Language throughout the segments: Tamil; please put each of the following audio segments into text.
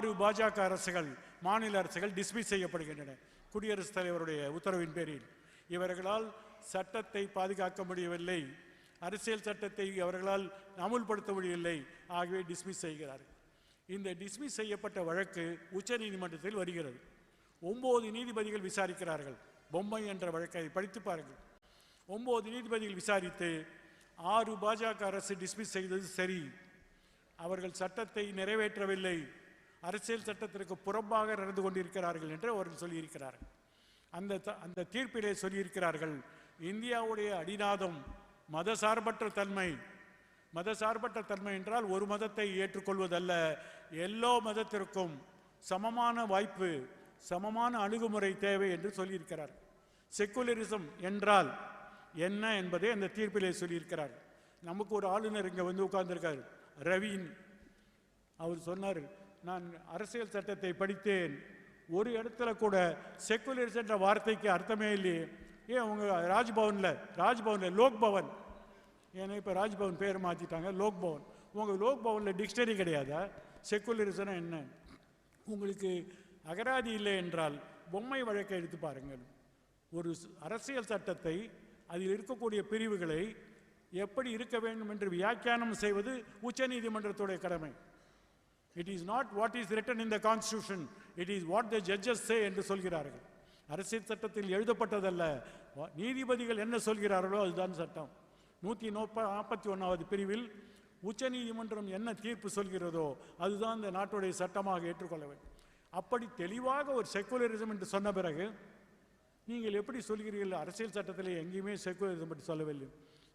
ஆறு பாஜக அரசுகள் மாநில அரசுகள் டிஸ்மிஸ் செய்யப்படுகின்றன. குடியரசுத் தலைவருடைய உத்தரவின் பேரில். இவர்களால் சட்டத்தை பாதுகாக்க முடியவில்லை. அரசியல் சட்டத்தை அவர்களால் அமுல்படுத்த முடியவில்லை. ஆகவே டிஸ்மிஸ் செய்கிறார்கள் இந்த டிஸ்மிஸ் செய்யப்பட்ட வழக்கு உச்சநீதிமன்றத்தில் வருகிறது. ஒன்பது நீதிபதிகள் விசாரிக்கிறார்கள். பொம்மை என்ற வழக்கை படித்து பாருங்கள். ஒன்பது நீதிபதிகள் விசாரித்து ஆறு பாஜக அரசு டிஸ்மிஸ் செய்தது சரி. அவர்கள் சட்டத்தை நிறைவேற்றவில்லை. அரசியல் சட்டத்திற்கு புறம்பாக நடந்து கொண்டிருக்கிறார்கள் என்று அவர்கள் சொல்லியிருக்கிறார் அந்த த- அந்த தீர்ப்பிலே சொல்லியிருக்கிறார்கள் இந்தியாவுடைய அடிநாதம் மதசார்பற்ற தன்மை. மதசார்பற்ற தன்மை என்றால் ஒரு மதத்தை ஏற்றுக்கொள்வதல்ல எல்லோ மதத்திற்கும் சமமான வாய்ப்பு சமமான அணுகுமுறை தேவை என்று சொல்லியிருக்கிறார். செக்குலரிசம் என்றால் என்ன என்பதை அந்த தீர்ப்பிலே சொல்லியிருக்கிறார். நமக்கு ஒரு ஆளுநர் இங்கே வந்து உட்கார்ந்துருக்கார் ரவீன் அவர் சொன்னார் நான் அரசியல் சட்டத்தை படித்தேன். ஒரு இடத்துல கூட செக்குலரிசம் என்ற வார்த்தைக்கு அர்த்தமே இல்லையே. ஏன் அவங்க ராஜ்பவனில் ராஜ்பவனில் லோக் பவன் ஏன்னா இப்போ ராஜ்பவன் பேர் மாற்றிட்டாங்க லோக் பவன் உங்கள் லோக் பவனில் டிக்ஷனரி கிடையாதா? செக்குலரிசனா என்ன? உங்களுக்கு அகராதி இல்லை என்றால் பொம்மை வழக்கை எடுத்து பாருங்கள். ஒரு அரசியல் சட்டத்தை அதில் இருக்கக்கூடிய பிரிவுகளை எப்படி இருக்க வேண்டும் என்று வியாக்கியானம் செய்வது உச்சநீதிமன்றத்துடைய கடமை. It is not what is written in the constitution it is what the judges say என்று சொல்கிறார்கள். அரசியல் சட்டத்தில் எழுதப்பட்டதல்ல. நீதிபதிகள் என்ன சொல்கிறார்களோ அதுதான் சட்டம். நூற்றி நோப்ப நாற்பத்தி ஒன்றாவது பிரிவில் உச்சநீதிமன்றம் என்ன தீர்ப்பு சொல்கிறதோ அதுதான் இந்த நாட்டுடைய சட்டமாக ஏற்றுக்கொள்ள வேண்டும். அப்படி தெளிவாக ஒரு செக்குலரிசம் என்று சொன்ன பிறகு நீங்கள் எப்படி சொல்கிறீர்கள்? அரசியல் சட்டத்தில் எங்கேயுமே செக்குலரிசம் பற்றி சொல்லவில்லை.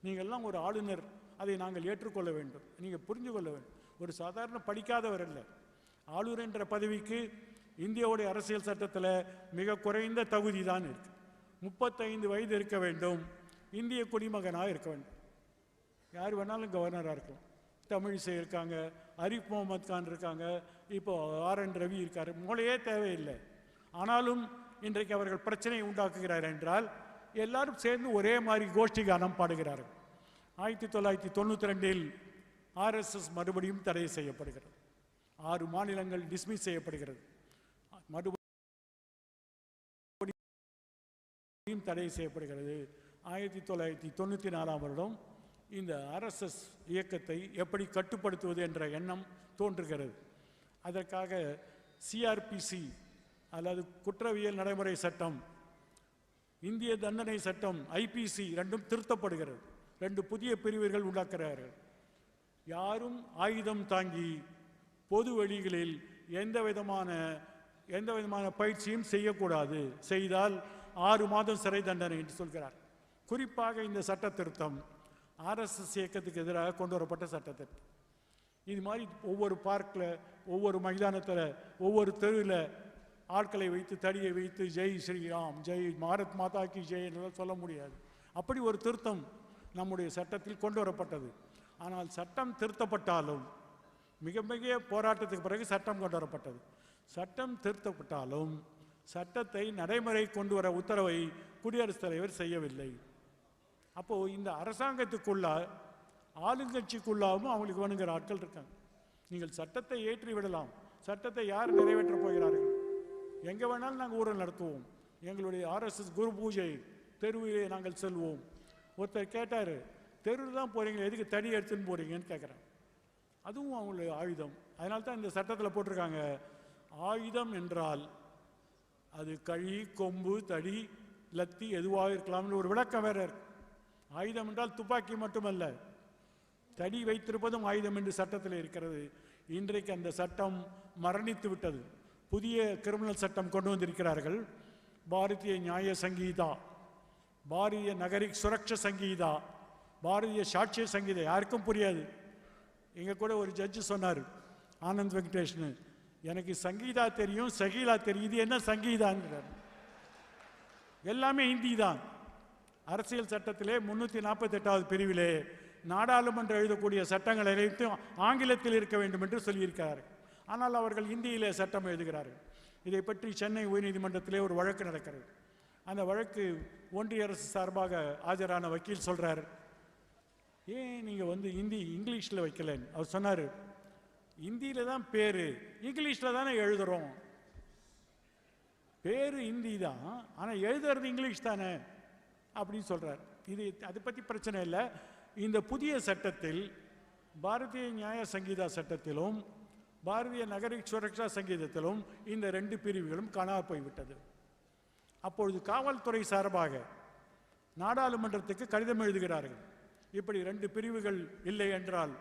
நீங்கள் எல்லாம் ஒரு ஆளுநர். அதை நாங்கள் ஏற்றுக்கொள்ள வேண்டும். நீங்கள் புரிஞ்சு கொள்ள வேண்டும். ஒரு சாதாரண படிக்காதவர் அல்ல. ஆளுநர் என்ற பதவிக்கு இந்தியாவுடைய அரசியல் சட்டத்தில் மிக குறைந்த தகுதி தான் இருக்கு. முப்பத்தைந்து வயது இருக்க வேண்டும். இந்திய குடிமகனாக இருக்க வேண்டும். யார் வேணாலும் கவர்னராக இருக்கலாம். தமிழிசை இருக்காங்க அரிஃப் முகமது கான் இருக்காங்க இப்போ ஆர் என் ரவி இருக்கார். மூளையே தேவையில்லை. ஆனாலும் இன்றைக்கு அவர்கள் பிரச்சனையை உண்டாக்குகிறார் என்றால் எல்லாரும் சேர்ந்து ஒரே மாதிரி கோஷ்டி கானம் பாடுகிறார்கள். ஆயிரத்தி தொள்ளாயிரத்தி தொண்ணூற்றி ரெண்டில் ஆர்எஸ்எஸ் மறுபடியும் தடை செய்யப்படுகிறது. ஆறு மாநிலங்கள் டிஸ்மிஸ் செய்யப்படுகிறது. மறுபடியும் மறுபடியும் தடை செய்யப்படுகிறது. ஆயிரத்தி தொள்ளாயிரத்தி தொண்ணூற்றி நாலாம் வருடம் இந்த ஆர்எஸ்எஸ் இயக்கத்தை எப்படி கட்டுப்படுத்துவது என்ற எண்ணம் தோன்றுகிறது. அதற்காக சிஆர்பிசி அல்லது குற்றவியல் நடைமுறை சட்டம் இந்திய தண்டனை சட்டம் ஐபிசி ரெண்டும் திருத்தப்படுகிறது. ரெண்டு புதிய பிரிவுகள் உண்டாக்குகிறார்கள் யாரும் ஆயுதம் தாங்கி பொது வழிகளில் எந்த விதமான எந்த விதமான பயிற்சியும் செய்யக்கூடாது. செய்தால் ஆறு மாதம் சிறை தண்டனை என்று சொல்கிறார். குறிப்பாக இந்த சட்ட திருத்தம் ஆர்எஸ்எஸ் இயக்கத்துக்கு எதிராக கொண்டு வரப்பட்ட சட்டத்திருத்தம் இது மாதிரி ஒவ்வொரு பார்க்கில் ஒவ்வொரு மைதானத்தில் ஒவ்வொரு தெருவில் ஆட்களை வைத்து தடியை வைத்து ஜெய் ஸ்ரீராம் ஜெய் பாரத் மாதா கி ஜெய் என்றெல்லாம் சொல்ல முடியாது. அப்படி ஒரு திருத்தம் நம்முடைய சட்டத்தில் கொண்டு வரப்பட்டது. ஆனால் சட்டம் திருத்தப்பட்டாலும் மிக மிக போராட்டத்துக்கு பிறகு சட்டம் கொண்டு வரப்பட்டது. சட்டம் திருத்தப்பட்டாலும் சட்டத்தை நடைமுறை கொண்டு வர உத்தரவை குடியரசுத் தலைவர் செய்யவில்லை. அப்போ இந்த அரசாங்கத்துக்குள்ளா ஆளுங்கட்சிக்குள்ளாவும் அவங்களுக்கு வேணுங்கிற ஆட்கள் இருக்காங்க. நீங்கள் சட்டத்தை ஏற்றி விடலாம். சட்டத்தை யார் நிறைவேற்றப் போகிறார்கள்? எங்கே வேணாலும் நாங்கள் ஊரில் நடத்துவோம். எங்களுடைய ஆர்எஸ்எஸ் குரு பூஜை தெருவிலே நாங்கள் செல்வோம். ஒருத்தர் கேட்டார் தெருவில் தான் போகிறீங்க எதுக்கு தடி எடுத்துன்னு போகிறீங்கன்னு கேட்குறேன் அதுவும் அவங்களுடைய ஆயுதம். அதனால தான் இந்த சட்டத்தில் போட்டிருக்காங்க. ஆயுதம் என்றால் அது கழி கொம்பு தடி லத்தி எதுவாக இருக்கலாம்னு ஒரு விளக்கம் வேற இருக்கு. ஆயுதம் என்றால் துப்பாக்கி மட்டுமல்ல தடி வைத்திருப்பதும் ஆயுதம் என்று சட்டத்தில் இருக்கிறது. இன்றைக்கு அந்த சட்டம் மரணித்து விட்டது. புதிய கிரிமினல் சட்டம் கொண்டு வந்திருக்கிறார்கள். பாரதிய நியாய சங்கீதா பாரதிய நகரிக் சுரக்ஷ சங்கீதா பாரதிய சாட்சிய சங்கீதம் யாருக்கும் புரியாது. எங்கள் கூட ஒரு ஜட்ஜு சொன்னார் ஆனந்த் வெங்கடேஷ்னு. எனக்கு சங்கீதா தெரியும் சகீலா தெரியும். இது என்ன சங்கீதாங்கிறார் எல்லாமே ஹிந்தி தான். அரசியல் சட்டத்திலே முன்னூற்றி நாற்பத்தெட்டாவது பிரிவிலே நாடாளுமன்றம் எழுதக்கூடிய சட்டங்கள் அனைத்தும் ஆங்கிலத்தில் இருக்க வேண்டும் என்று சொல்லியிருக்கிறார்கள் ஆனால் அவர்கள் இந்தியிலே சட்டம் எழுதுகிறார்கள். இதை பற்றி சென்னை உயர்நீதிமன்றத்திலே ஒரு வழக்கு நடக்கிறது. அந்த வழக்கு ஒன்றிய அரசு சார்பாக ஆஜரான வக்கீல் சொல்கிறார் ஏன் நீங்கள் வந்து ஹிந்தி இங்கிலீஷில் வைக்கலன்னு? அவர் சொன்னார் ஹிந்தியில் தான் பேர் இங்கிலீஷில் தானே எழுதுகிறோம் பேர் இந்தி தான் ஆனால் எழுதுறது இங்கிலீஷ் தானே அப்படின்னு சொல்கிறார் இது அதை பற்றி பிரச்சனை இல்லை. இந்த புதிய சட்டத்தில் பாரதிய நியாய சங்கீதா சட்டத்திலும் பாரதிய நகரிக் சுரக்ஷா சங்கீதத்திலும் இந்த ரெண்டு பிரிவுகளும் காணாமல் போய்விட்டது. அப்பொழுது காவல்துறை சார்பாக நாடாளுமன்றத்துக்கு கடிதம் எழுதுகிறார்கள். இப்படி ரெண்டு பிரிவுகள் இல்லை என்றால்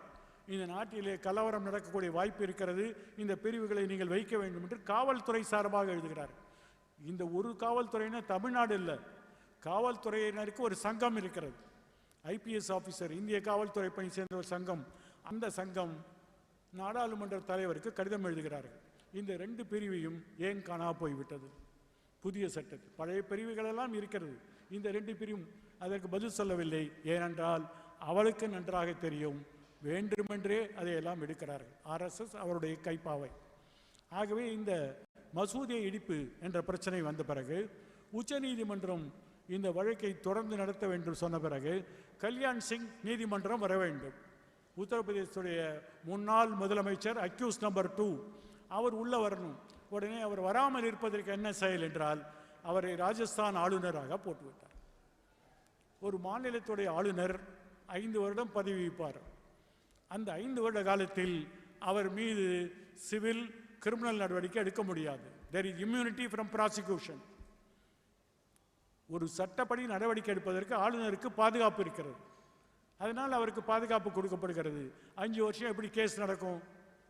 இந்த நாட்டிலே கலவரம் நடக்கக்கூடிய வாய்ப்பு இருக்கிறது. இந்த பிரிவுகளை நீங்கள் வைக்க வேண்டும் என்று காவல்துறை சார்பாக எழுதுகிறார். இந்த ஒரு காவல்துறையினர் தமிழ்நாடு இல்லை. காவல்துறையினருக்கு ஒரு சங்கம் இருக்கிறது. ஐபிஎஸ் ஆபீசர் இந்திய காவல்துறை பணி சேர்ந்த ஒரு சங்கம். அந்த சங்கம் நாடாளுமன்ற தலைவருக்கு கடிதம் எழுதுகிறார்கள். இந்த ரெண்டு பிரிவையும் ஏன் காணா போய்விட்டது? புதிய சட்டத்தில் பழைய பிரிவுகளெல்லாம் இருக்கிறது. இந்த ரெண்டு பிரிவும் அதற்கு பதில் சொல்லவில்லை. ஏனென்றால் அவளுக்கு நன்றாக தெரியும். வேண்டுமென்றே அதையெல்லாம் எடுக்கிறார்கள். ஆர்எஸ்எஸ் அவருடைய கைப்பாவை. ஆகவே இந்த மசூதியை இடிப்பு என்ற பிரச்சனை வந்த பிறகு உச்சநீதிமன்றம் இந்த வழக்கை தொடர்ந்து நடத்த வேண்டும் சொன்ன பிறகு கல்யாண் சிங் நீதிமன்றம் வர வேண்டும். உத்தரப்பிரதேசத்துடைய முன்னாள் முதலமைச்சர் அக்யூஸ் நம்பர் டூ அவர் உள்ளே வரணும். உடனே அவர் வராமல் இருப்பதற்கு என்ன செயல் என்றால் அவரை ராஜஸ்தான் ஆளுநராக போட்டுவிட்டார். ஒரு மாநிலத்துடைய ஆளுநர் ஐந்து வருடம் பதவி வைப்பார் அந்த ஐந்து வருட காலத்தில் அவர் மீது சிவில் கிரிமினல் நடவடிக்கை எடுக்க முடியாது. There is immunity from prosecution ஒரு சட்டப்படி நடவடிக்கை எடுப்பதற்கு ஆளுநருக்கு பாதுகாப்பு இருக்கிறது. அதனால் அவருக்கு பாதுகாப்பு கொடுக்கப்படுகிறது. அஞ்சு வருஷம் எப்படி கேஸ் நடக்கும்?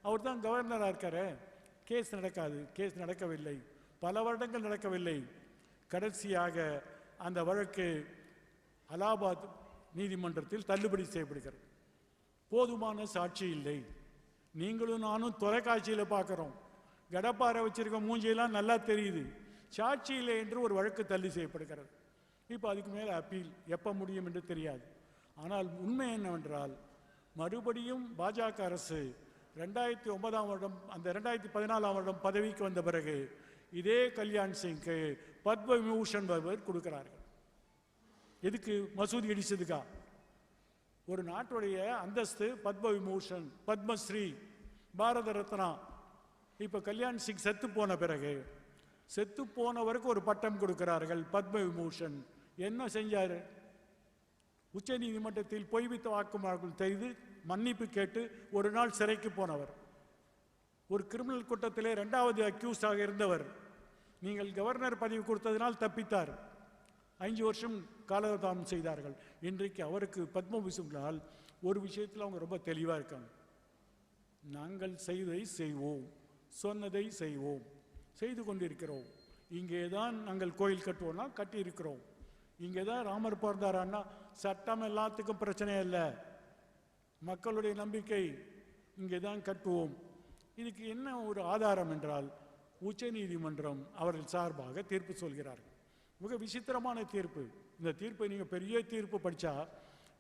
அவர் தான் கவர்னராக இருக்காரு. கேஸ் நடக்காது. கேஸ் நடக்கவில்லை. பல வருடங்கள் நடக்கவில்லை. கடைசியாக அந்த வழக்கு அலாபாத் நீதிமன்றத்தில் தள்ளுபடி செய்யப்படுகிறது. போதுமான சாட்சி இல்லை. நீங்களும் நானும் தொலைக்காட்சியில் பார்க்குறோம். கடப்பாரை வச்சிருக்க மூஞ்சியெல்லாம் நல்லா தெரியுது. சாட்சி இல்லை என்று ஒரு வழக்கு தள்ளி செய்யப்படுகிறது. இப்போ அதுக்கு மேலே அப்பீல் எப்போ முடியும் என்று தெரியாது. ஆனால் உண்மை என்னவென்றால் மறுபடியும் பாஜக அரசு ரெண்டாயிரத்தி ஒன்பதாம் வருடம் அந்த ரெண்டாயிரத்தி பதினாலாம் வருடம் பதவிக்கு வந்த பிறகு இதே கல்யாண் சிங்க்கு பத்மவிபூஷன் பவர் கொடுக்கிறார்கள். எதுக்கு மசூதி இடிச்சதுக்கா ஒரு நாட்டுடைய அந்தஸ்து பத்ம விமூஷன் பத்மஸ்ரீ பாரத ரத்னா. இப்போ கல்யாண் சிங் செத்து போன பிறகு செத்து போனவருக்கு ஒரு பட்டம் கொடுக்கிறார்கள் பத்ம விபூஷன் என்ன செஞ்சார்? உச்ச நீதிமன்றத்தில் பொய்வித்த வாக்குமூலங்கள் செய்து மன்னிப்பு கேட்டு ஒரு நாள் சிறைக்கு போனவர். ஒரு கிரிமினல் குற்றத்திலே இரண்டாவது அக்யூஸ்டாக இருந்தவர். நீங்கள் கவர்னர் பதவி கொடுத்ததினால் தப்பித்தார். அஞ்சு வருஷம் காலதாமம் செய்தார்கள். இன்றைக்கு அவருக்கு பத்மபூஷனால் ஒரு விஷயத்தில் அவங்க ரொம்ப தெளிவாக இருக்காங்க. நாங்கள் செய்ததை செய்வோம் சொன்னதை செய்வோம் செய்து கொண்டிருக்கிறோம். இங்கே தான் நாங்கள் கோயில் கட்டுவோம்னா கட்டியிருக்கிறோம். இங்கே தான் ராமர் பிறந்தாரான்னா சட்டம் எல்லாத்துக்கும் பிரச்சனை இல்லை. மக்களுடைய நம்பிக்கை இங்கே தான் கட்டுவோம். இதுக்கு என்ன ஒரு ஆதாரம் என்றால் உச்சநீதிமன்றம் அவர்கள் சார்பாக தீர்ப்பு சொல்கிறார்கள். மிக விசித்திரமான தீர்ப்பு. இந்த தீர்ப்பை நீங்கள் பெரிய தீர்ப்பு படித்தா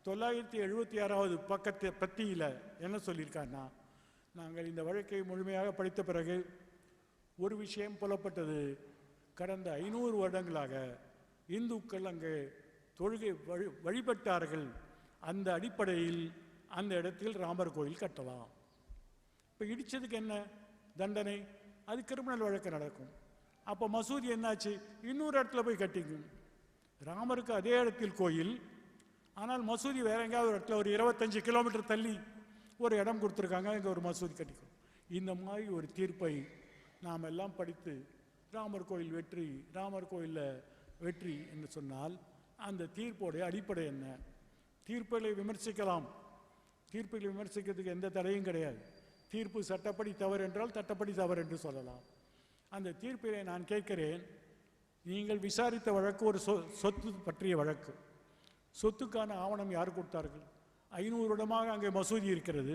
தொள்ளாயிரத்தி எழுபத்தி ஆறாவது பக்கத்து பத்தியில் என்ன சொல்லியிருக்காருன்னா நாங்கள் இந்த வழக்கை முழுமையாக படித்த பிறகு ஒரு விஷயம் புலப்பட்டது. கடந்த ஐநூறு வருடங்களாக இந்துக்கள் அங்கே தொழுகை வழி வழிபட்டார்கள். அந்த அடிப்படையில் அந்த இடத்தில் ராமர் கோயில் கட்டலாம். இப்போ இடித்ததுக்கு என்ன தண்டனை? அது கிரிமினல் வழக்கு நடக்கும். அப்போ மசூதி என்னாச்சு? இன்னொரு இடத்துல போய் கட்டிக்கும். ராமருக்கு அதே இடத்தில் கோயில். ஆனால் மசூதி வேற எங்கேயாவது ஒரு இடத்துல ஒரு இருபத்தஞ்சு கிலோமீட்டர் தள்ளி ஒரு இடம் கொடுத்துருக்காங்க இங்கே ஒரு மசூதி கட்டிக்கும். இந்த மாதிரி ஒரு தீர்ப்பை நாம் எல்லாம் படித்து ராமர் கோயில் வெற்றி ராமர் கோயிலில் வெற்றி என்று சொன்னால் அந்த தீர்ப்போடைய அடிப்படை என்ன? தீர்ப்புகளை விமர்சிக்கலாம். தீர்ப்புகளை விமர்சிக்கிறதுக்கு எந்த தடையும் கிடையாது. தீர்ப்பு சட்டப்படி தவறு என்றால் சட்டப்படி தவறு என்று சொல்லலாம். அந்த தீர்ப்பிலே நான் கேட்கிறேன் நீங்கள் விசாரித்த வழக்கு ஒரு சொ சொத்து பற்றிய வழக்கு. சொத்துக்கான ஆவணம் யார் கொடுத்தார்கள்? ஐநூறு இடமாக அங்கே மசூதி இருக்கிறது.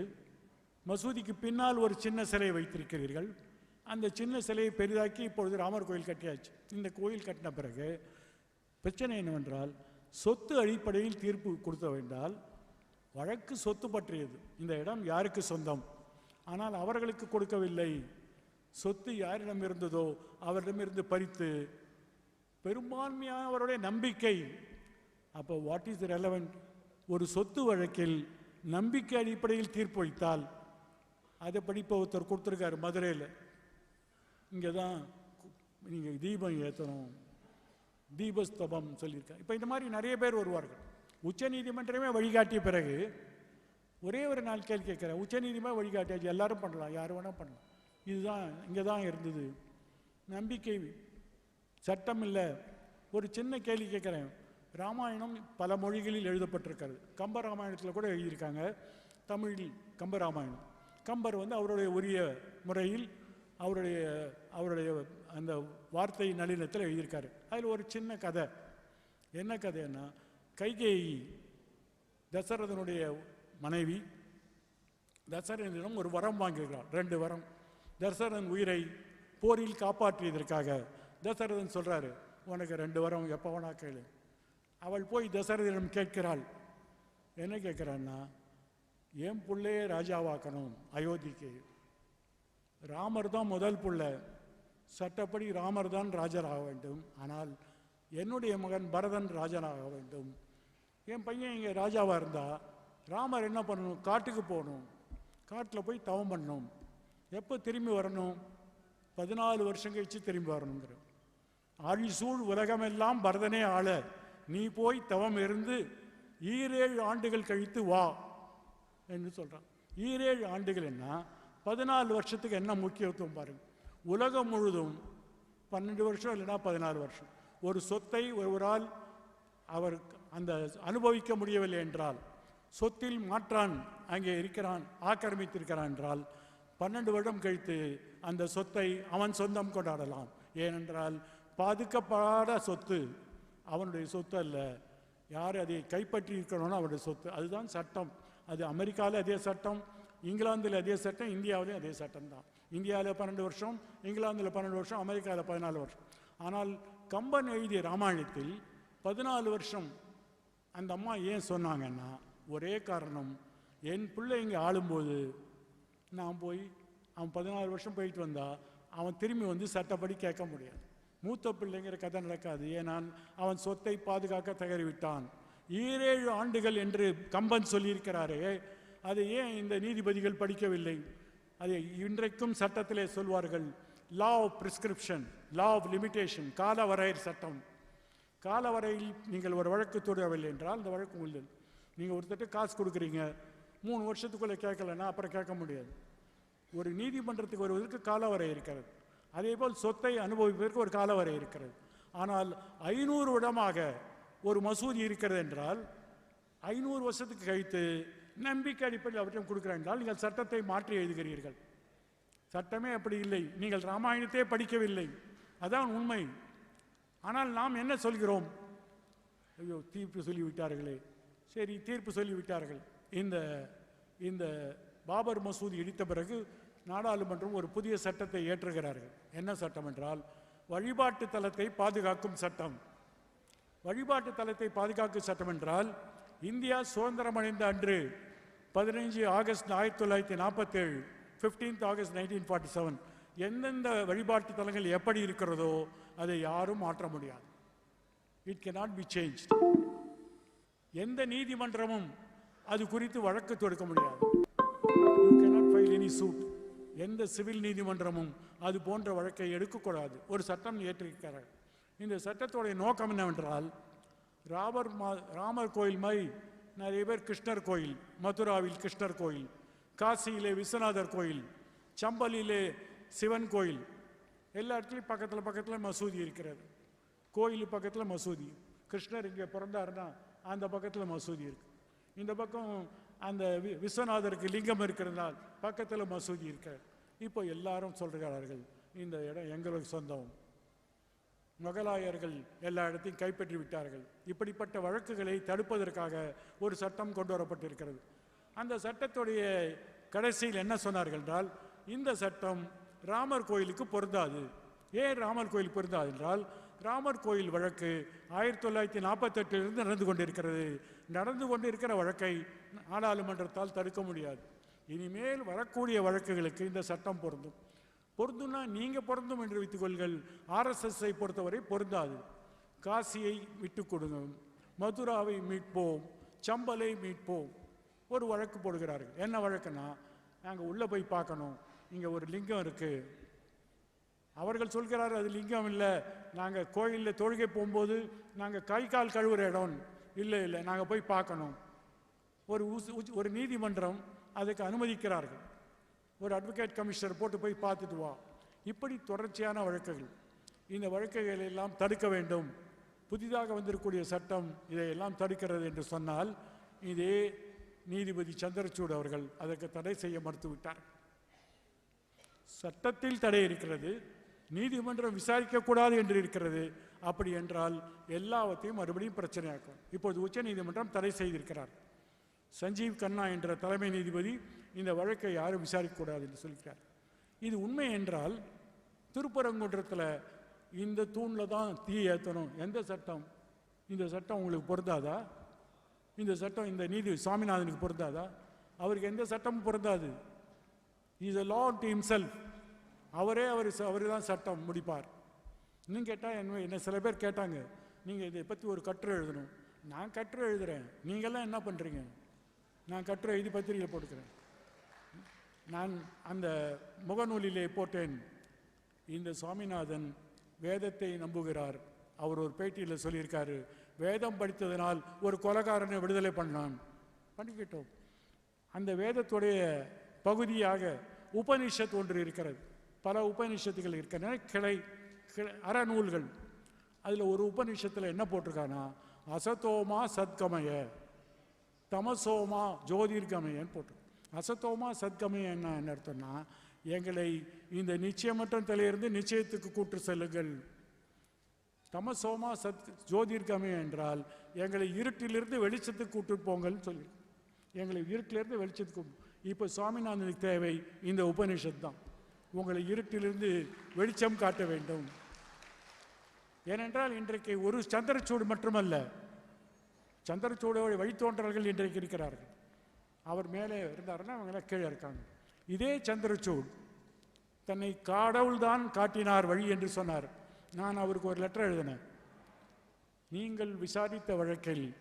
மசூதிக்கு பின்னால் ஒரு சின்ன சிலையை வைத்திருக்கிறீர்கள். அந்த சின்ன சிலையை பெரிதாக்கி இப்பொழுது ராமர் கோயில் கட்டியாச்சு. இந்த கோயில் கட்டின பிறகு பிரச்சனை என்னவென்றால் சொத்து அடிப்படையில் தீர்ப்பு கொடுத்த வேண்டால் வழக்கு சொத்து பற்றியது. இந்த இடம் யாருக்கு சொந்தம்? ஆனால் அவர்களுக்கு கொடுக்கவில்லை. சொத்து யாரிடம் இருந்ததோ அவரிடமிருந்து பறித்து பெரும்பான்மையானவருடைய நம்பிக்கை. அப்போ வாட் இஸ் ரெலவெண்ட் ஒரு சொத்து வழக்கில் நம்பிக்கை அடிப்படையில் தீர்ப்பு வைத்தால் அதை படிப்ப ஒருத்தர் கொடுத்துருக்காரு மதுரையில். இங்கே தான் நீங்கள் தீபம் ஏற்றணும் தீபஸ்தபம் சொல்லியிருக்காங்க இப்போ இந்த மாதிரி நிறைய பேர் வருவார்கள். உச்ச நீதிமன்றமே வழிகாட்டிய பிறகு ஒரே ஒரு நாள் கேள்வி கேட்குறேன் உச்ச நீதிமன்றம் வழிகாட்டியாச்சு எல்லாரும் பண்ணலாம் யார் வேணால் பண்ணலாம். இதுதான் இங்கே தான் இருந்தது. நம்பிக்கை சட்டம் இல்லை ஒரு சின்ன கேள்வி கேட்குறேன். ராமாயணம் பல மொழிகளில் எழுதப்பட்டிருக்கிறது. கம்ப ராமாயணத்தில் கூட எழுதியிருக்காங்க. தமிழில் கம்ப ராமாயணம். கம்பர் வந்து அவருடைய உரிய முறையில் அவருடைய அவருடைய அந்த வார்த்தை நளினத்தில் எழுதியிருக்காரு. அதில் ஒரு சின்ன கதை. என்ன கதைன்னா கைகேயி தசரதனுடைய மனைவி தசரதனிடம் ஒரு வரம் வாங்கியிருக்கிறார் ரெண்டு வரம். தசரதன் உயிரை போரில் காப்பாற்றியதற்காக தசரதன் சொல்றாரு உனக்கு ரெண்டு வரம் எப்போ வேணா கேளு. அவள் போய் தசரதனிடம் கேட்கிறாள் என்ன கேட்குறான்னா என் புள்ளையே ராஜாவாக்கணும் அயோத்திக்கு. ராமர் தான் முதல் புள்ள. சட்டப்படி ராமர் தான் ராஜராக வேண்டும். ஆனால் என்னுடைய மகன் பரதன் ராஜனாக வேண்டும். என் பையன் இங்கே ராஜாவாக இருந்தா ராமர் என்ன பண்ணணும்? காட்டுக்கு போகணும். காட்டில் போய் தவம் பண்ணணும். எப்போ திரும்பி வரணும்? பதினாலு வருஷம் கழித்து திரும்பி வரணுங்கிற ஆழி சூழ் உலகமெல்லாம் பரதனே ஆள. நீ போய் தவம் இருந்து ஈரேழு ஆண்டுகள் கழித்து வா என்று சொல்கிறான் ஈரேழு ஆண்டுகள் என்ன? பதினாலு வருஷத்துக்கு என்ன முக்கியத்துவம் பாருங்க. உலகம் முழுதும் பன்னெண்டு வருஷம் இல்லைன்னா பதினாலு வருஷம். ஒரு சொத்தை ஒருவரால் அவர் அந்த அனுபவிக்க முடியவில்லை என்றால் சொத்தில் மாற்றான் அங்கே இருக்கிறான் ஆக்கிரமித்திருக்கிறான் என்றால் பன்னெண்டு வருடம் கழித்து அந்த சொத்தை அவன் சொந்தம் கொண்டாடலாம். ஏனென்றால் பாதுகாப்பாத சொத்து அவனுடைய சொத்து அல்ல. யார் அதை கைப்பற்றி இருக்கணும்னு அவருடைய சொத்து. அதுதான் சட்டம். அது அமெரிக்காவில் அதே சட்டம் இங்கிலாந்தில் அதே சட்டம் இந்தியாவிலையும் அதே சட்டம் தான். இந்தியாவில் பன்னெண்டு வருஷம் இங்கிலாந்தில் பன்னெண்டு வருஷம் அமெரிக்காவில் பதினாலு வருஷம். ஆனால் கம்பன் எழுதிய ராமாயணத்தில் பதினாலு வருஷம் அந்த அம்மா ஏன் சொன்னாங்கன்னா ஒரே காரணம் என் பிள்ளை இங்கே ஆளும்போது நான் போய் அவன் பதினாலு வருஷம் போயிட்டு வந்தா அவன் திரும்பி வந்து சட்டப்படி கேட்க முடியாது. மூத்த பிள்ளைங்கிற கதை நடக்காது. ஏனால் அவன் சொத்தை பாதுகாக்க தகறிவிட்டான் ஈரேழு ஆண்டுகள் என்று கம்பன் சொல்லியிருக்கிறாரே அதை ஏன் இந்த நீதிபதிகள் படிக்கவில்லை? அதை இன்றைக்கும் சட்டத்திலே சொல்வார்கள் law of prescription law of limitation காலவரையர் சட்டம். காலவரையில் நீங்கள் ஒரு வழக்கு தொடரவில்லை என்றால் அந்த வழக்கு உள்ளது நீங்கள் ஒருத்தட்ட காசு கொடுக்குறீங்க மூணு வருஷத்துக்குள்ளே கேட்கலன்னா அப்புறம் கேட்க முடியாது. ஒரு நீதிமன்றத்துக்கு வருவதற்கு காலவரை இருக்கிறது. அதேபோல் சொத்தை அனுபவிப்பதற்கு ஒரு காலவரை இருக்கிறது. ஆனால் ஐநூறு இடமாக ஒரு மசூதி இருக்கிறது என்றால் ஐநூறு வருஷத்துக்கு கழித்து நம்பிக்கை அடிப்படையில் அவற்றிடம் கொடுக்கிறேன் என்றால் நீங்கள் சட்டத்தை மாற்றி எழுதுகிறீர்கள். சட்டமே அப்படி இல்லை. நீங்கள் ராமாயணத்தையே படிக்கவில்லை. அதான் உண்மை. ஆனால் நாம் என்ன சொல்கிறோம்? ஐயோ தீர்ப்பு சொல்லிவிட்டார்களே. சரி தீர்ப்பு சொல்லிவிட்டார்கள். இந்த இந்த பாபர் மசூதி இடித்த பிறகு நாடாளுமன்றம் ஒரு புதிய சட்டத்தை ஏற்றுகிறார்கள் என்ன சட்டம் என்றால் வழிபாட்டு தலத்தை பாதுகாக்கும் சட்டம். வழிபாட்டு தலத்தை பாதுகாக்கும் சட்டம் என்றால் இந்தியா சுதந்திரம் அடைந்த அன்று பதினைஞ்சு ஆகஸ்ட் ஆயிரத்தி தொள்ளாயிரத்தி நாற்பத்தேழு fifteenth August nineteen forty seven எந்தெந்த வழிபாட்டு தலங்கள் எப்படி இருக்கிறதோ அதை யாரும் மாற்ற முடியாது. இட் நாட் பி சேஞ்ச் எந்த நீதிமன்றமும் அது குறித்து வழக்கு தொடுக்க முடியாது. You cannot file any suit எந்த சிவில் நீதிமன்றமும் அது போன்ற வழக்கை எடுக்கக்கூடாது. ஒரு சட்டம் ஏற்றிருக்கிறார்கள் இந்த சட்டத்தோடைய நோக்கம் என்னவென்றால் ராமர் மா ராமர் கோயில் மாதிரி நிறைய பேர் கிருஷ்ணர் கோயில் மதுராவில் கிருஷ்ணர் கோயில் காசியிலே விஸ்வநாதர் கோயில் சம்பலிலே சிவன் கோயில் எல்லா இடத்துலையும் பக்கத்தில் பக்கத்தில் மசூதி இருக்கிறது. கோயில் பக்கத்தில் மசூதி. கிருஷ்ணர் இங்கே பிறந்தாருன்னா அந்த பக்கத்தில் மசூதி இருக்குது இந்த பக்கம் அந்த வி- விஸ்வநாதருக்கு லிங்கம் இருக்கிறதால் பக்கத்தில் மசூதி இருக்க. இப்போ எல்லாரும் சொல்கிறார்கள் இந்த இடம் எங்களுக்கு சொந்தம். முகலாயர்கள் எல்லா இடத்தையும் கைப்பற்றி விட்டார்கள். இப்படிப்பட்ட வழக்குகளை தடுப்பதற்காக ஒரு சட்டம் கொண்டு வரப்பட்டிருக்கிறது. அந்த சட்டத்துடைய கடைசியில் என்ன சொன்னார்கள் என்றால் இந்த சட்டம் ராமர் கோயிலுக்கு பொருந்தாது. ஏன் ராமர் கோயில் பொருந்தாது என்றால் ராமர் கோயில் வழக்கு ஆயிரத்தி தொள்ளாயிரத்தி நாற்பத்தெட்டிலிருந்து நடந்து கொண்டிருக்கிறது. நடந்து கொண்டிருக்கிற வழக்கை நாடாளுமன்றத்தால் தடுக்க முடியாது. இனிமேல் வரக்கூடிய வழக்குகளுக்கு இந்த சட்டம் பொருந்தும். பொருந்தும்னா நீங்கள் பொருந்தும் என்று வைத்துக்கொள்கள். ஆர்எஸ்எஸ்ஐ பொறுத்தவரை பொருந்தாது. காசியை விட்டு கொடுங்க. மதுராவை மீட்போம். சம்பலை மீட்போம். ஒரு வழக்கு போடுகிறார்கள். என்ன வழக்குன்னா நாங்கள் உள்ளே போய் பார்க்கணும். இங்கே ஒரு லிங்கம் இருக்குது அவர்கள் சொல்கிறார் அது லிங்கம் இல்லை. நாங்கள் கோயிலில் தொழுகை போகும்போது நாங்கள் கை கால் கழுவுற இடம். இல்லை இல்லை நாங்கள் போய் பார்க்கணும். ஒரு ஒரு நீதிமன்றம் அதுக்கு அனுமதிக்கிறார்கள். ஒரு அட்வொகேட் கமிஷனர் போட்டு போய் பார்த்துட்டு வா. இப்படி தொடர்ச்சியான வழக்குகள். இந்த வழக்குகளை எல்லாம் தடுக்க வேண்டும். புதிதாக வந்திருக்கக்கூடிய சட்டம் இதையெல்லாம் தடுக்கிறது என்று சொன்னால் இதே நீதிபதி சந்திரசூட் அவர்கள் அதற்கு தடை செய்ய மறுத்துவிட்டார். சட்டத்தில் தடை இருக்கிறது. நீதிமன்றம் விசாரிக்கக்கூடாது என்று இருக்கிறது. அப்படி என்றால் எல்லாவற்றையும் மறுபடியும் பிரச்சனையாக்கும். இப்போது உச்ச நீதிமன்றம் தடை செய்திருக்கிறார். சஞ்சீவ் கண்ணா என்ற தலைமை நீதிபதி இந்த வழக்கை யாரும் விசாரிக்கக்கூடாது என்று சொல்கிறார். இது உண்மை என்றால் திருப்பரங்குன்றத்தில் இந்த தூணில் தான் தீ ஏற்றணும் எந்த சட்டம்? இந்த சட்டம் உங்களுக்கு பொருந்தாதா? இந்த சட்டம் இந்த நீதி சுவாமிநாதனுக்கு பொருந்தாதா? அவருக்கு எந்த சட்டமும் பொருந்தாது. Is a law to himself அவரே அவர் அவர் தான் சட்டம் முடிப்பார். இன்னும் கேட்டால் என்ன என்ன சில பேர் கேட்டாங்க நீங்கள் இதை பற்றி ஒரு கட்டுரை எழுதணும். நான் கட்டுரை எழுதுகிறேன் நீங்கள்லாம் என்ன பண்ணுறீங்க நான் கட்டுரை எழுதி பத்திரிகையில் போட்டுக்கிறேன். நான் அந்த முகநூலிலே போட்டேன். இந்த சுவாமிநாதன் வேதத்தை நம்புகிறார். அவர் ஒரு பேட்டியில் சொல்லியிருக்காரு. வேதம் படித்ததனால் ஒரு கொலகாரனை விடுதலை பண்ணான். பண்ணிக்கிட்டோம். அந்த வேதத்துடைய பகுதியாக உபனிஷத் ஒன்று இருக்கிறது. பல உபநிஷத்துகள் இருக்கின்றன கிளை கிளை அறநூல்கள் அதில் ஒரு உபநிஷத்தில் என்ன போட்டிருக்கானா அசத்தோமா சத்கமய தமசோமா ஜோதிர்கமயன்னு போட்டு அசத்தோமா சத்கமய என்ன என்ன அர்த்தம்னா எங்களை இந்த நிச்சயமற்றத்திலிருந்து நிச்சயத்துக்கு கூட்டு செல்லுங்கள். தமசோமா சத் ஜோதிர்கமய என்றால் எங்களை இருட்டிலிருந்து வெளிச்சத்துக்கு கூட்டு போங்கள்னு சொல்லி எங்களை இருட்டிலிருந்து வெளிச்சத்துக்கு இப்போ சுவாமிநாதனுக்கு தேவை இந்த உபனிஷத் தான். உங்களை இருட்டிலிருந்து வெளிச்சம் காட்ட வேண்டும். ஏனென்றால் இன்றைக்கு ஒரு சந்திரச்சூடு மட்டுமல்ல சந்திரச்சூடோட வழித்தோன்றல்கள் இன்றைக்கு இருக்கிறார்கள். அவர் மேலே இருந்தாருன்னா அவங்களாம் கீழே இருக்காங்க. இதே சந்திரச்சூட் தன்னை கடவுள்தான் காட்டினார் வழி என்று சொன்னார். நான் அவருக்கு ஒரு லெட்டர் எழுதினேன். நீங்கள் விசாரித்த வழக்கில்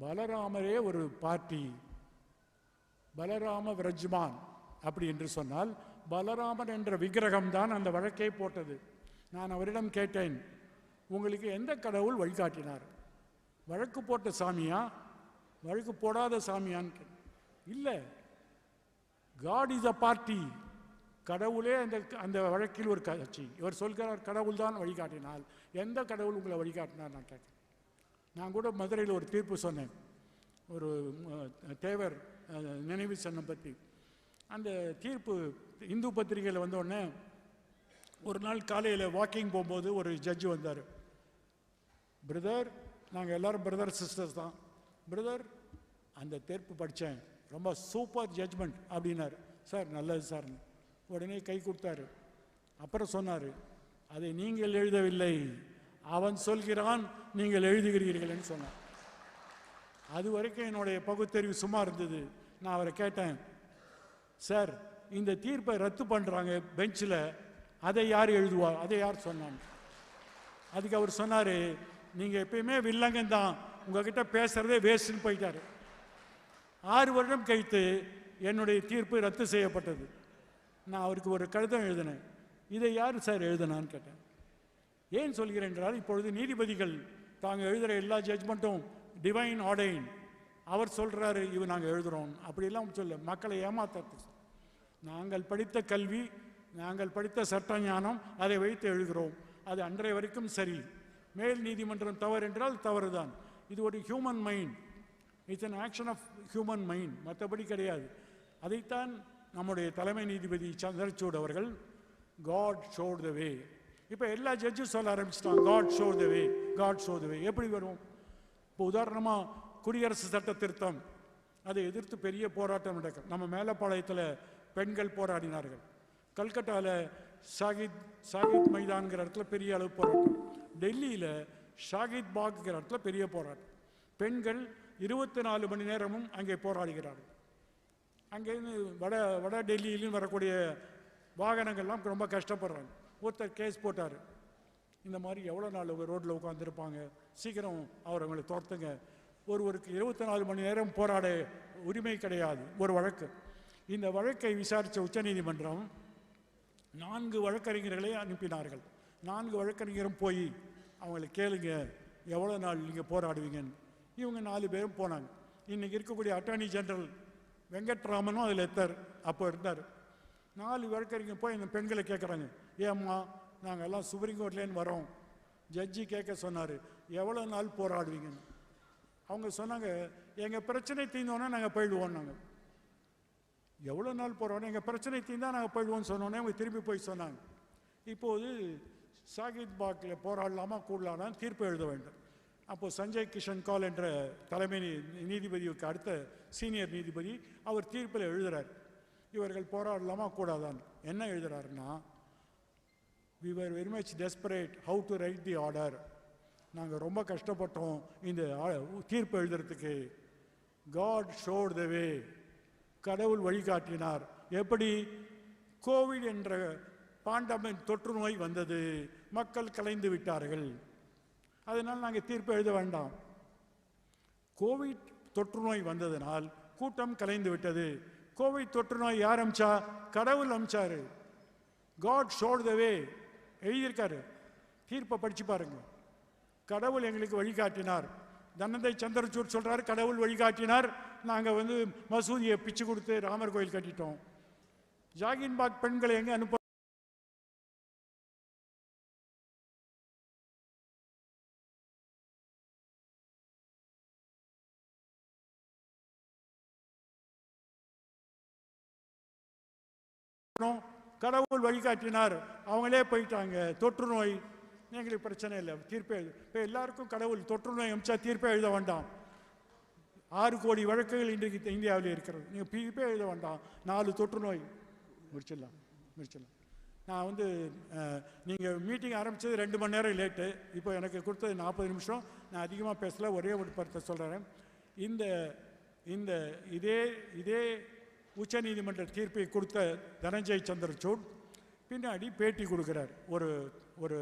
பலராமரே ஒரு பார்ட்டி பலராம விரஜ்மான் அப்படி என்று சொன்னால் பலராமன் என்ற விக்கிரகம் தான் அந்த வழக்கை போட்டது. நான் அவரிடம் கேட்டேன் உங்களுக்கு எந்த கடவுள் வழிகாட்டினார்? வழக்கு போட்ட சாமியா? வழக்கு போடாத சாமியான்னு இல்லை காட் இஸ் அ பார்ட்டி கடவுளே அந்த அந்த வழக்கில் ஒரு கட்சி இவர் சொல்கிறார் கடவுள் தான் வழிகாட்டினால். எந்த கடவுள் உங்களை வழிகாட்டினார் நான் கேட்டேன். நான் கூட மதுரையில் ஒரு தீர்ப்பு சொன்னேன். ஒரு தேவர் நினைவு சின்னம் பற்றி. அந்த தீர்ப்பு இந்து பத்திரிகையில் வந்த உடனே ஒரு நாள் காலையில் வாக்கிங் போகும்போது ஒரு ஜட்ஜு வந்தார். பிரதர் நாங்கள் எல்லோரும் பிரதர் சிஸ்டர்ஸ் தான். பிரதர் அந்த தேர்ப்பு படித்தேன் ரொம்ப சூப்பர் ஜட்ஜ்மெண்ட் அப்படின்னாரு. சார் நல்லது சார். உடனே கை கொடுத்தாரு. அப்புறம் சொன்னார் அதை நீங்கள் எழுதவில்லை. அவன் சொல்கிறான் நீங்கள் எழுதுகிறீர்கள்னு சொன்னார். அது வரைக்கும் என்னுடைய பகுத்தறிவு சும்மா இருந்தது. நான் அவரை கேட்டேன் சார் இந்த தீர்ப்பை ரத்து பண்ணுறாங்க பெஞ்சில். அதை யார் எழுதுவா? அதை யார் சொன்னாங்க? அதுக்கு அவர் சொன்னார் நீங்கள் எப்பயுமே வில்லங்கன் தான். உங்ககிட்ட பேசுகிறதே வேஸ்ட்னு போயிட்டார். ஆறு வருடம் கழித்து என்னுடைய தீர்ப்பு ரத்து செய்யப்பட்டது. நான் அவருக்கு ஒரு கடிதம் எழுதினேன். இதை யார் சார் எழுதினான்னு கேட்டேன். ஏன் சொல்கிறேன் என்றால் இப்பொழுது நீதிபதிகள் தாங்க எழுதுகிற எல்லா ஜட்மெண்ட்டும் டிவைன் ஆடைன் அவர் சொல்கிறாரு இவன் நாங்கள் எழுதுகிறோம் அப்படிலாம் சொல்ல மக்களை ஏமாத்துறது. நாங்கள் படித்த கல்வி நாங்கள் படித்த சட்ட ஞானம் அதை வைத்து எழுகிறோம் அது அன்றைய வரைக்கும் சரி. மேல் நீதிமன்றம் தவறு என்றால் தவறுதான். இது ஒரு human mind it's an action of human mind மற்றபடி கிடையாது. அதைத்தான் நம்முடைய தலைமை நீதிபதி சந்திரசூட் அவர்கள் காட் ஷோர் த வே இப்போ எல்லா ஜட்ஜும் சொல்ல ஆரம்பிச்சிட்டாங்க God shows the way God show the way எப்படி வரும்? இப்போ உதாரணமாக குடியரசு சட்ட திருத்தம். அதை எதிர்த்து பெரிய போராட்டம் நடக்கும். நம்ம மேலப்பாளையத்தில் பெண்கள் போராடினார்கள். கல்கட்டாவில் ஷாகித் ஷாகித் மைதான்கிற இடத்துல பெரிய அளவு போராட்டம். டெல்லியில் ஷாகித் பாக்ங்கிற இடத்துல பெரிய போராட்டம். பெண்கள் இருபத்தி நாலு மணி நேரமும் அங்கே போராடுகிறார்கள். அங்கேருந்து வட வட டெல்லியிலும் வரக்கூடிய வாகனங்கள்லாம் ரொம்ப கஷ்டப்படுறாங்க. ஒருத்தர் கேஸ் போட்டார். இந்த மாதிரி எவ்வளோ நாள் அவங்க ரோட்டில் உட்காந்துருப்பாங்க சீக்கிரம் அவர் அவங்களை துரத்துங்க. ஒருவருக்கு இருபத்தி நாலு மணி நேரம் போராட உரிமை கிடையாது. ஒரு வழக்கு. இந்த வழக்கை விசாரித்த உச்சநீதிமன்றம் நான்கு வழக்கறிஞர்களை அனுப்பினார்கள். நான்கு வழக்கறிஞரும் போய் அவங்கள கேளுங்க எவ்வளோ நாள் நீங்கள் போராடுவீங்கன்னு. இவங்க நாலு பேரும் போனாங்க. இன்றைக்கி இருக்கக்கூடிய அட்டார்னி ஜெனரல் வெங்கட்ராமனும் அதில் எத்தார் அப்போ இருந்தார். நாலு வழக்கறிஞர் போய் இந்த பெண்களை கேட்குறாங்க ஏம்மா நாங்கள் எல்லாம் சுப்ரீம் கோர்ட்லேருந்து வரோம். ஜட்ஜி கேட்க சொன்னார் எவ்வளோ நாள் போராடுவீங்கன்னு? அவங்க சொன்னாங்க எங்கள் பிரச்சனை தீர்ந்தோன்னா நாங்கள் போயிடுவோம் நாங்கள் எவ்வளோ நாள் போகிறோம் எங்கள் பிரச்சனை தீர்ந்தா நாங்கள் போயிடுவோம்னு சொன்னோன்னே அவங்க திரும்பி போய் சொன்னாங்க. இப்போது சாகித் பாக்கில் போராடலாமா கூடலாமா தீர்ப்பு எழுத வேண்டும். அப்போது சஞ்சய் கிஷன் கால் என்ற தலைமை நீதிபதிக்கு அடுத்த சீனியர் நீதிபதி அவர் தீர்ப்பில் எழுதுறார். இவர்கள் போராடலாமா கூடாதான் என்ன எழுதுறாருன்னா we were very much desperate how to write the order நாங்கள் ரொம்ப கஷ்டப்பட்டோம் இந்த தீர்ப்பு எழுதுறதுக்கு. காட் ஷோட் த வே கடவுள் வழிகாட்டினார். எப்படி? கோவிட் என்ற பாண்டமிக் தொற்று நோய் வந்தது. மக்கள் கலைந்து விட்டார்கள். அதனால் நாங்கள் தீர்ப்பு எழுத வேண்டாம். கோவிட் தொற்று நோய் வந்ததனால் கூட்டம் கலைந்து விட்டது. கோவிட் தொற்று நோய் யார் அமிச்சா? கடவுள் அமிச்சாரு. காட் ஷோட் த வே எழுதியிருக்காரு. தீர்ப்பை படிச்சு பாருங்க. கடவுள் எங்களுக்கு வழிகாட்டினார். தன்னந்தை சந்திரச்சூர் சொல்றாரு கடவுள் வழிகாட்டினார். நாங்க வந்து மசூதியை பிச்சு கொடுத்து ராமர் கோயில் கட்டிட்டோம். ஜாகின்பாக் பெண்களை எங்க அனுப்ப கடவுள் வழிகாட்டினார். அவங்களே போயிட்டாங்க. தொற்று நோய். எங்களுக்கு பிரச்சனை இல்லை. தீர்ப்பு எழுது இப்போ எல்லாருக்கும் கடவுள் தொற்று நோய் அமிச்சா தீர்ப்பே எழுத வேண்டாம். ஆறு கோடி வழக்குகள் இன்றைக்கு இந்தியாவில் இருக்கிறது. நீங்கள் பிபே எழுத வேண்டாம். நாலு தொற்று நோய். முடிச்சிடலாம். முடிச்சிடலாம். நான் வந்து நீங்கள் மீட்டிங் ஆரம்பித்தது ரெண்டு மணி நேரம் லேட்டு இப்போ எனக்கு கொடுத்தது நாற்பது நிமிஷம். நான் அதிகமாக பேசல ஒரே ஒரு படத்தை சொல்கிறேன் இந்த இந்த இதே இதே உச்சநீதிமன்ற தீர்ப்பை கொடுத்த தனஞ்சய் சந்திரசூட் பின்னாடி பேட்டி கொடுக்குறார். ஒரு ஒரு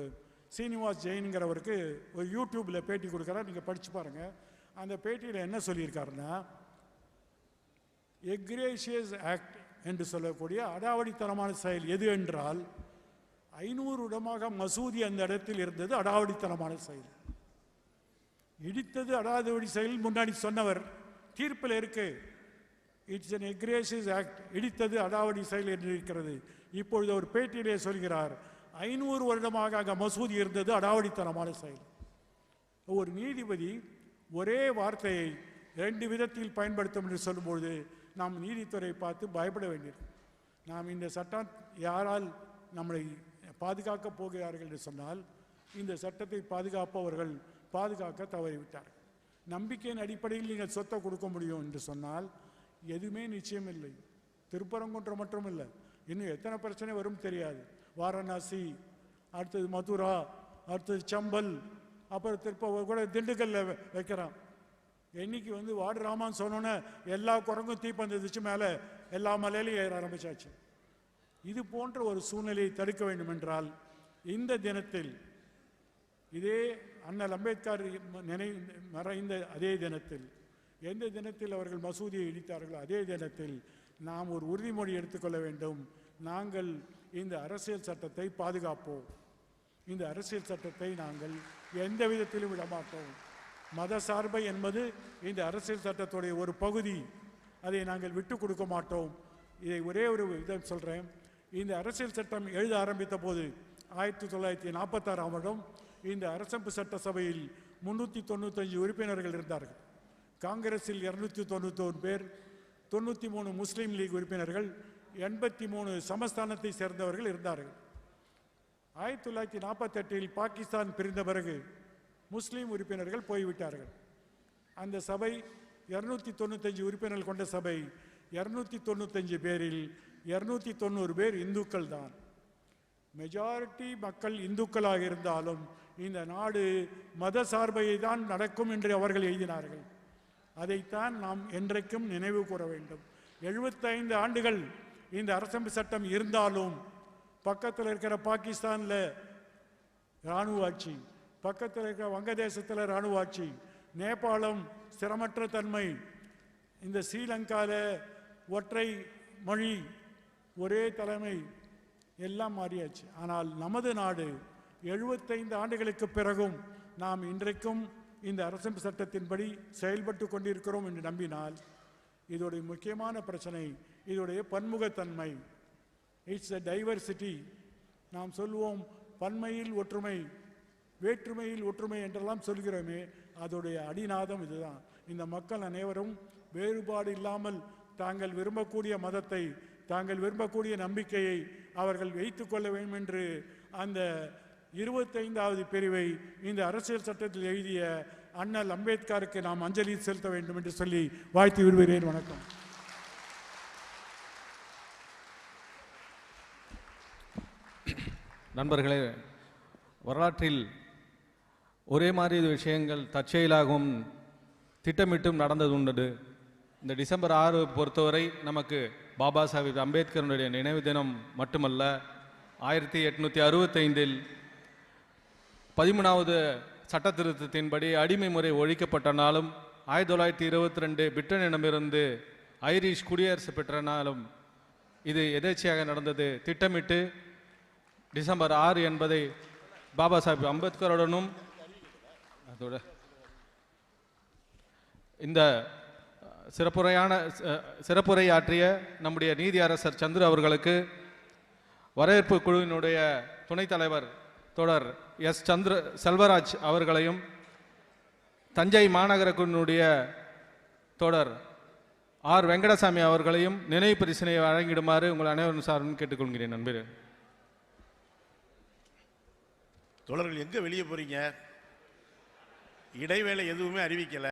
சீனிவாஸ் ஜெயின்ங்கிறவருக்கு ஒரு யூடியூப்பில் பேட்டி கொடுக்குறார். நீங்கள் படித்து பாருங்கள் அந்த பேட்டியில் என்ன சொல்லியிருக்காருன்னா எக்ரேஷியஸ் ஆக்ட் என்று சொல்லக்கூடிய அடாவடித்தனமான செயல் எது என்றால் ஐநூறு இடமாக மசூதி அந்த இடத்தில் இருந்தது அடாவடித்தனமான செயல். இடித்தது அடாவடி செயல் முன்னாடி சொன்னவர் தீர்ப்பில் இருக்கு. இட்ஸ் அன் எக்ரேஷியஸ் ஆக்ட் இடித்தது அடாவடி செயல் என்று இருக்கிறது. இப்பொழுது ஒரு பேட்டியிலே சொல்கிறார் ஐநூறு வருடமாக அங்கே மசூதி இருந்தது அடாவடித்தனமான செயல். ஒரு நீதிபதி ஒரே வார்த்தையை ரெண்டு விதத்தில் பயன்படுத்தும் என்று சொல்லும்பொழுது நாம் நீதித்துறை பார்த்து பயப்பட வேண்டியது. நாம் இந்த சட்டம் யாரால் நம்மளை பாதுகாக்கப் போகிறார்கள் என்று சொன்னால் இந்த சட்டத்தை பாதுகாப்பவர்கள் பாதுகாக்க தவறிவிட்டார்கள். நம்பிக்கையின் அடிப்படையில் நீங்கள் சொத்தை கொடுக்க முடியும் என்று சொன்னால் எதுவுமே நிச்சயம் இல்லை. திருப்பரங்குன்றம் மட்டும் இல்லை. இன்னும் எத்தனை பிரச்சனை வரும் தெரியாது. வாரணாசி அடுத்தது மதுரா அடுத்தது சம்பல் அப்புறம் திருப்ப கூட திண்டுக்கல்ல வைக்கிறான். என்னைக்கு வந்து வாடு ராமான் சொன்னோன்னே எல்லா குரங்கும் தீப்பந்ததிச்சு மேலே எல்லா மலையிலையும் ஏற ஆரம்பிச்சாச்சு. இது போன்ற ஒரு சூழ்நிலையை தடுக்க வேண்டும் என்றால் இந்த தினத்தில் இதே அண்ணல் அம்பேத்கர் நினை மறைந்த அதே தினத்தில் எந்த தினத்தில் அவர்கள் மசூதியை இடித்தார்களோ அதே தினத்தில் நாம் ஒரு உறுதிமொழி எடுத்துக்கொள்ள வேண்டும். நாங்கள் இந்த அரசியல் சட்டத்தை பாதுகாப்போம். இந்த அரசியல் சட்டத்தை நாங்கள் எந்த விதத்திலும் விடமாட்டோம் மத சார்பை என்பது இந்த அரசியல் சட்டத்துடைய ஒரு பகுதி. அதை நாங்கள் விட்டு கொடுக்க மாட்டோம். இதை ஒரே ஒரு இதை சொல்கிறேன் இந்த அரசியல் சட்டம் எழுத ஆரம்பித்த போது ஆயிரத்தி தொள்ளாயிரத்தி நாற்பத்தாறாம் வருடம் இந்த அரசமைப்பு சட்டசபையில் முன்னூற்றி தொண்ணூத்தஞ்சு உறுப்பினர்கள் இருந்தார்கள். காங்கிரஸில் இரநூத்தி தொண்ணூத்தோரு பேர் தொண்ணூற்றி மூணு முஸ்லீம் லீக் உறுப்பினர்கள் எண்பத்தி மூணு சமஸ்தானத்தை சேர்ந்தவர்கள் இருந்தார்கள். ஆயிரத்தி தொள்ளாயிரத்தி நாற்பத்தெட்டில் பாகிஸ்தான் பிரிந்த பிறகு முஸ்லீம் உறுப்பினர்கள் போய்விட்டார்கள். அந்த சபை இருநூத்தி தொண்ணூத்தஞ்சு உறுப்பினர்கள் கொண்ட சபை இருநூத்தி தொண்ணூத்தஞ்சு பேரில் இருநூத்தி தொண்ணூறு பேர் இந்துக்கள் தான். மெஜாரிட்டி மக்கள் இந்துக்களாக இருந்தாலும் இந்த நாடு மத சார்பையை தான் நடக்கும் என்று அவர்கள் எழுதினார்கள். அதைத்தான் நாம் என்றைக்கும் நினைவு கூற வேண்டும். எழுபத்தைந்து ஆண்டுகள் இந்த அரசமைப்பு சட்டம் இருந்தாலும் பக்கத்தில் இருக்கிற பாகிஸ்தானில் இராணுவ ஆட்சி பக்கத்தில் இருக்கிற வங்கதேசத்தில் இராணுவ ஆட்சி நேபாளம் ஸ்திரமற்ற தன்மை இந்த ஸ்ரீலங்காவில் ஒற்றை மொழி ஒரே தலைமை எல்லாம் மாறியாச்சு. ஆனால் நமது நாடு எழுபத்தைந்து ஆண்டுகளுக்கு பிறகும் நாம் இன்றைக்கும் இந்த அரசமைப்பு சட்டத்தின்படி செயல்பட்டு கொண்டிருக்கிறோம் என்று நம்பினால் இதோடைய முக்கியமான பிரச்சனை இதோடைய பன்முகத்தன்மை இட்ஸ் அ டைவர்சிட்டி நாம் சொல்லுவோம் பன்மையில் ஒற்றுமை வேற்றுமையில் ஒற்றுமை என்றெல்லாம் சொல்கிறோமே அதோடைய அடிநாதம் இதுதான். இந்த மக்கள் அனைவரும் வேறுபாடு இல்லாமல் தாங்கள் விரும்பக்கூடிய மதத்தை தாங்கள் விரும்பக்கூடிய நம்பிக்கையை அவர்கள் வைத்து கொள்ள வேண்டும் என்று அந்த இருபத்தைந்தாவது பிரிவை இந்த அரசியல் சட்டத்தில் எழுதிய அண்ணல் அம்பேத்கருக்கு நாம் அஞ்சலி செலுத்த வேண்டும் என்று சொல்லி வாழ்த்து விரும்புகிறேன் வணக்கம். நண்பர்களே வரலாற்றில் ஒரே மாதிரி விஷயங்கள் தற்செயலாகவும் திட்டமிட்டும் நடந்தது உண்டு இந்த டிசம்பர் ஆறு பொறுத்தவரை நமக்கு பாபா சாஹிப் அம்பேத்கருடைய நினைவு தினம் மட்டுமல்ல ஆயிரத்தி எட்நூற்றி அறுபத்தைந்தில் பதிமூணாவது சட்ட திருத்தத்தின்படி அடிமை முறை ஒழிக்கப்பட்ட நாளும் ஆயிரத்தி தொள்ளாயிரத்தி இருபத்தி ரெண்டு பிரிட்டனிடமிருந்து ஐரிஷ் குடியரசு பெற்ற நாளும் இது எதேச்சையாக நடந்தது திட்டமிட்டு டிசம்பர் ஆறு என்பதை பாபா சாஹிப் அம்பேத்கருடனும் அதோட இந்த சிறப்புரையான சிறப்புரையாற்றிய சிறப்புரை ஆற்றிய நம்முடைய நீதி அரசர் சந்திர அவர்களுக்கு வரவேற்பு குழுவினுடைய துணைத் தலைவர் தொடர் எஸ் சந்திர செல்வராஜ் அவர்களையும் தஞ்சை மாநகர குழுவினுடைய தொடர் ஆர் வெங்கடசாமி அவர்களையும் நினைவு பரிசனை வழங்கிடுமாறு உங்கள் அனைவரும் சார்பில் கேட்டுக்கொள்கிறேன் நண்பர்கள். தோழர்கள் எங்க வெளியே போறீங்க? இடைவேளை எதுவுமே அறிவிக்கலை.